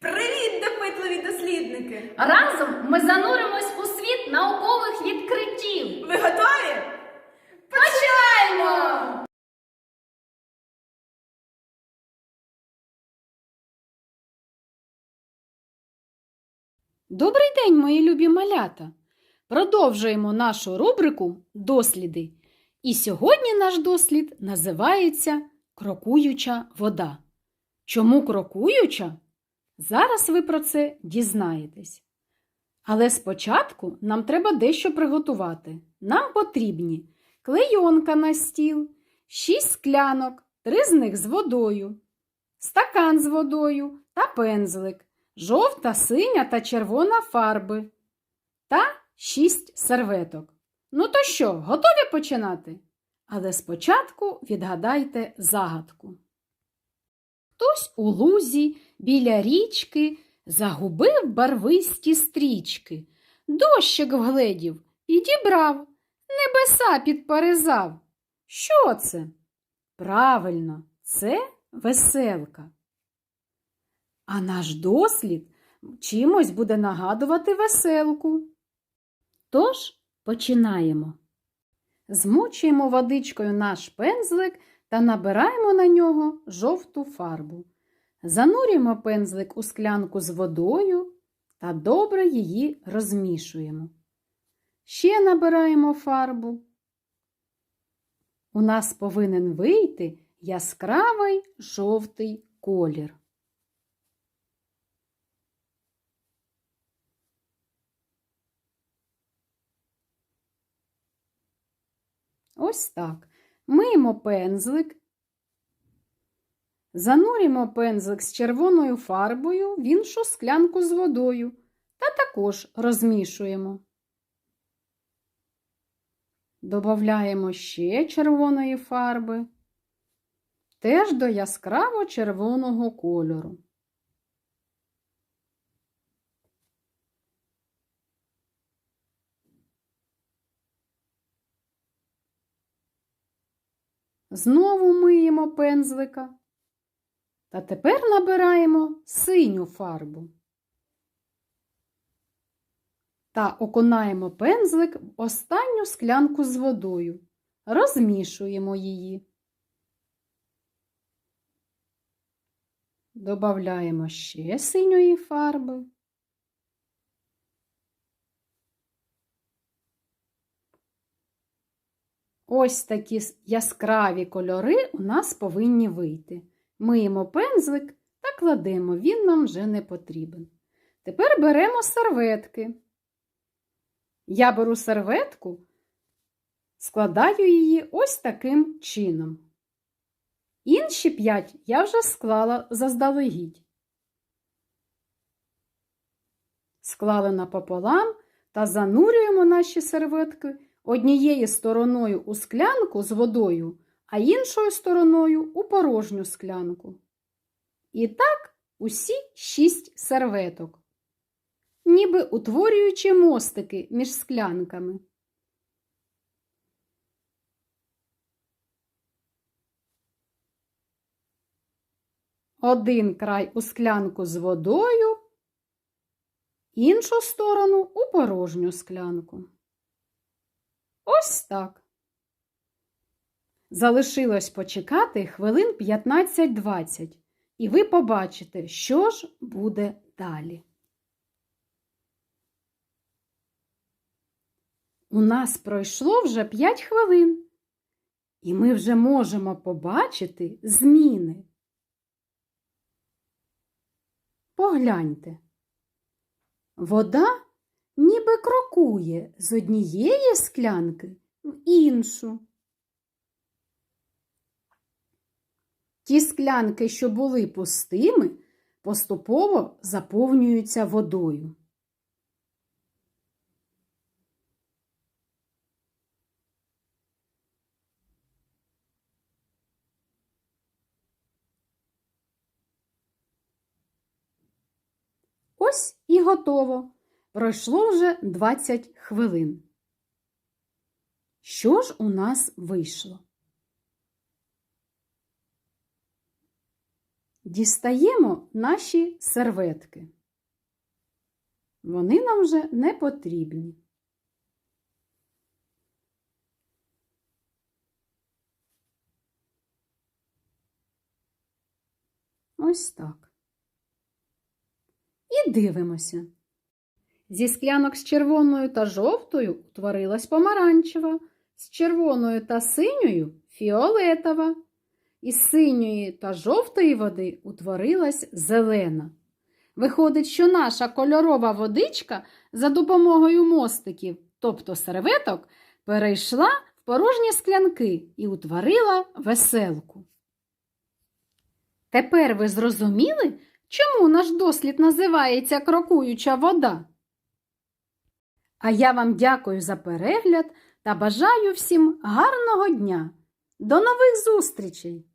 Привіт, допитливі дослідники! Разом ми зануримось у світ наукових відкриттів. Ви готові? Починаємо! Добрий день, мої любі малята! Продовжуємо нашу рубрику Досліди. І сьогодні наш дослід називається Крокуюча вода. Чому крокуюча? Зараз ви про це дізнаєтесь. Але спочатку нам треба дещо приготувати. Нам потрібні клейонка на стіл, 6 склянок, 3 з них з водою, стакан з водою та пензлик, жовта, синя та червона фарби та 6 серветок. Ну то що, готові починати? Але спочатку відгадайте загадку. Хтось у лузі біля річки загубив барвисті стрічки, дощик вгледів, підібрав, небеса підперезав. Що це? Правильно, це веселка. А наш дослід чимось буде нагадувати веселку. Тож починаємо. Змочуємо водичкою наш пензлик та набираємо на нього жовту фарбу. Занурюємо пензлик у склянку з водою та добре її розмішуємо. Ще набираємо фарбу. У нас повинен вийти яскравий жовтий колір. Ось так. Миємо пензлик, занурюємо пензлик з червоною фарбою в іншу склянку з водою та також розмішуємо. Добавляємо ще червоної фарби, теж до яскраво червоного кольору. Знову миємо пензлика. Та тепер набираємо синю фарбу. Та окунаємо пензлик в останню склянку з водою. Розмішуємо її. Добавляємо ще синьої фарби. Ось такі яскраві кольори у нас повинні вийти. Миємо пензлик та кладемо, він нам вже не потрібен. Тепер беремо серветки. Я беру серветку, складаю її ось таким чином. Інші п'ять я вже склала заздалегідь. Склали напополам та занурюємо наші серветки однією стороною у склянку з водою, а іншою стороною у порожню склянку. І так усі шість серветок, ніби утворюючи мостики між склянками. Один край у склянку з водою, іншу сторону у порожню склянку. Ось так. Залишилось почекати хвилин 15-20, і ви побачите, що ж буде далі. У нас пройшло вже 5 хвилин, і ми вже можемо побачити зміни. Погляньте. Вода ніби крокує з однієї склянки в іншу. Ті склянки, що були пустими, поступово заповнюються водою. Ось і готово. Пройшло вже 20 хвилин. Що ж у нас вийшло? Дістаємо наші серветки. Вони нам вже не потрібні. Ось так. І дивимося. Зі склянок з червоною та жовтою утворилась помаранчева, з червоною та синьою фіолетова. Із синьої та жовтої води утворилась зелена. Виходить, що наша кольорова водичка за допомогою мостиків, тобто серветок, перейшла в порожні склянки і утворила веселку. Тепер ви зрозуміли, чому наш дослід називається крокуюча вода? А я вам дякую за перегляд та бажаю всім гарного дня. До нових зустрічей!